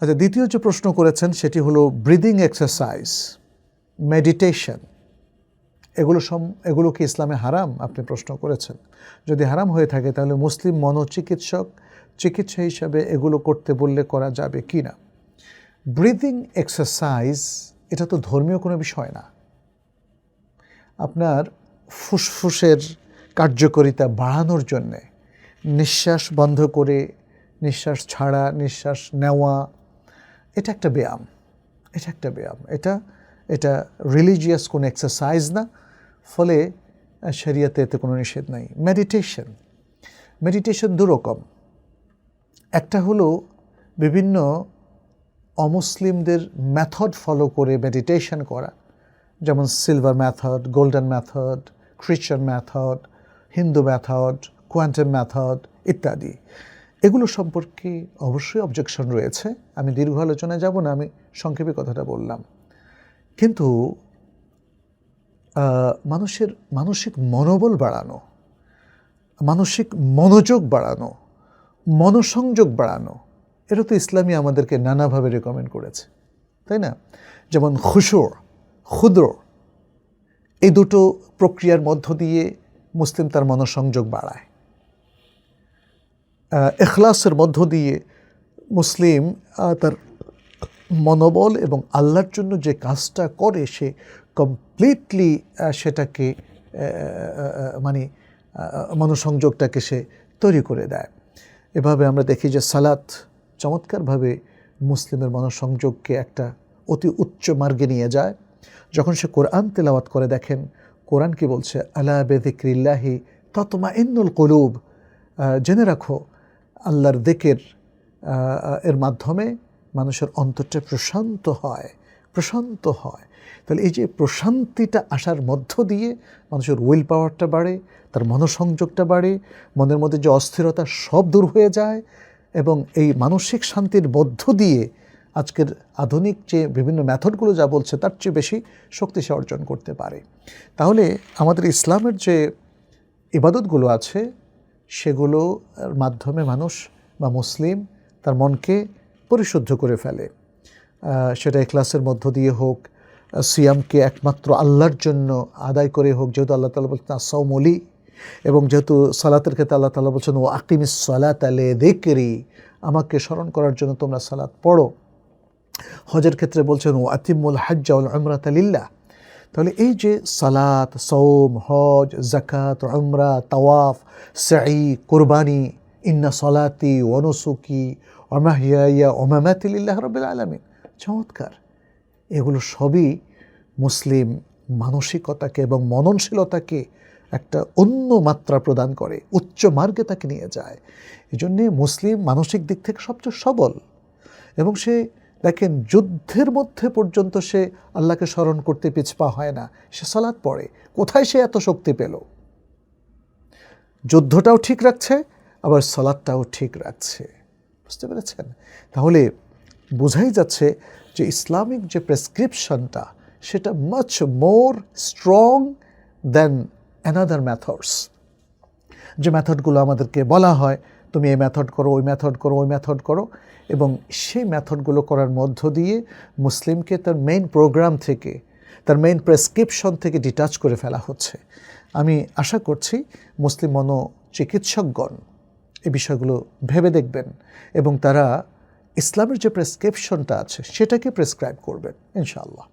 আচ্ছা দ্বিতীয় যে প্রশ্ন করেছেন সেটি হলো ব্রিদিং এক্সারসাইজ মেডিটেশন এগুলো সম, এগুলো কি ইসলামে হারাম? আপনি প্রশ্ন করেছেন। যদি হারাম হয়ে থাকে তাহলে মুসলিম মনোচিকিৎসক, চিকিৎসা হিসাবে এগুলো করতে বললে করা যাবে কি না? ব্রিদিং এক্সারসাইজ এটা তো ধর্মীয় কোনো বিষয় না। আপনার ফুসফুসের কার্যকারিতা বাড়ানোর জন্যে নিঃশ্বাস বন্ধ করে, নিঃশ্বাস ছাড়া, নিঃশ্বাস নেওয়া এটা একটা ব্যায়াম, এটা একটা ব্যায়াম। এটা এটা রিলিজিয়াস কোনো এক্সারসাইজ না, ফলে শরিয়াতে এতে কোনো নিষেধ নাই। মেডিটেশন মেডিটেশন দুরকম একটা হলো বিভিন্ন অমুসলিমদের মেথড ফলো করে মেডিটেশন করা, যেমন silver method golden method Christian method Hindu method quantum method ইত্যাদি। এগুলো সম্পর্কে অবশ্যই অবজেকশন রয়েছে। আমি দীর্ঘ আলোচনায় যাব না, আমি সংক্ষেপে কথাটা বললাম। কিন্তু মানুষের মানসিক মনোবল বাড়ানো, মানসিক মনোযোগ বাড়ানো, মনোসংযোগ বাড়ানো, এটা তো ইসলামী আমাদেরকে নানাভাবে রেকমেন্ড করেছে, তাই না? যেমন খুশুর, ক্ষুদ্র, এই দুটো প্রক্রিয়ার মধ্য দিয়ে মুসলিম তার মনোসংযোগ বাড়ায়। এখলাসের মধ্য দিয়ে মুসলিম তার মনোবল এবং আল্লাহর জন্য যে কাজটা করে, সে কমপ্লিটলি সেটাকে মানে মনোসংযোগটাকে সে তৈরি করে দেয়। এভাবে আমরা দেখি যে সালাত চমৎকারভাবে মুসলিমের মনোসংযোগকে একটা অতি উচ্চ মার্গে নিয়ে যায়। যখন সে কোরআন তেলাওয়াত করে দেখেন, কোরআন কি বলছে? আলা বেদিক্রিল্লাহি ততমা ইন্নুল কলুব জেনে রাখো আল্লাহর দিকের এর মাধ্যমে মানুষের অন্তরটা প্রশান্ত হয় প্রশান্ত হয়। তাহলে এই যে প্রশান্তিটা আসার মধ্য দিয়ে মানুষের উইল পাওয়ারটা বাড়ে, তার মনোসংযোগটা বাড়ে, মনের মধ্যে যে অস্থিরতা সব দূর হয়ে যায় এবং এই মানসিক শান্তির মধ্য দিয়ে আজকের আধুনিক যে বিভিন্ন মেথডগুলো যা বলছে তার চেয়ে বেশি শক্তি সে অর্জন করতে পারে। তাহলে আমাদের ইসলামের যে ইবাদতগুলো আছে সেগুলোর মাধ্যমে মানুষ বা মুসলিম তার মনকে পরিশুদ্ধ করে ফেলে। সেটা এখলাসের মধ্য দিয়ে হোক সিয়ামকে একমাত্র আল্লাহর জন্য আদায় করে হোক, যেহেতু আল্লাহ তালা বলছেন আসাউমলি এবং যেহেতু সালাতের ক্ষেত্রে আল্লাহ তালা বলছেন ও আকিমিস সালাত আলে দেখরি আমাকে স্মরণ করার জন্য তোমরা সালাত পড়ো। হজের ক্ষেত্রে বলছেন ও আতিমুল হাজ্জাউল আমরাত লিল্লাহ তাহলে এই যে সালাত সৌম হজ জাকাত উমরা, তাওয়াফ সাই কোরবানি, ইন্না সলাতি ওনসুকি অমাহিয়া ওমামাতিল্লাহ রবিল আলমিন। চমৎকার। এগুলো সবই মুসলিম মানসিকতাকে এবং মননশীলতাকে একটা অন্য মাত্রা প্রদান করে, উচ্চ মার্গে তাকে নিয়ে যায়। এই জন্যে মুসলিম মানসিক দিক থেকে সবচেয়ে সবল। এবং সে দেখেন যুদ্ধের মধ্যে পর্যন্ত সে আল্লাহকে স্মরণ করতে পিছপা হয় না। সে সালাদ পড়ে। কোথায় সে এত শক্তি পেল? যুদ্ধটাও ঠিক রাখছে, আবার সালাদটাও ঠিক রাখছে। বুঝতে পেরেছেন? তাহলে বোঝাই যাচ্ছে যে ইসলামিক যে প্রেসক্রিপশনটা, সেটা much more strong than another methods যে ম্যাথডগুলো আমাদেরকে বলা হয় তুমি এই মেথড করো, ওই মেথড করো, ওই মেথড করো এবং সেই মেথডগুলো করার মধ্য দিয়ে মুসলিমকে তার মেইন প্রোগ্রাম থেকে, তার মেইন প্রেসক্রিপশন থেকে ডিটাচ করে ফেলা হচ্ছে। আমি আশা করছি মুসলিম মনোচিকিৎসকগণ এই বিষয়গুলো ভেবে দেখবেন এবং তারা ইসলামের যে প্রেসক্রিপশনটা আছে সেটাকে প্রেসক্রাইব করবেন, ইনশাআল্লাহ।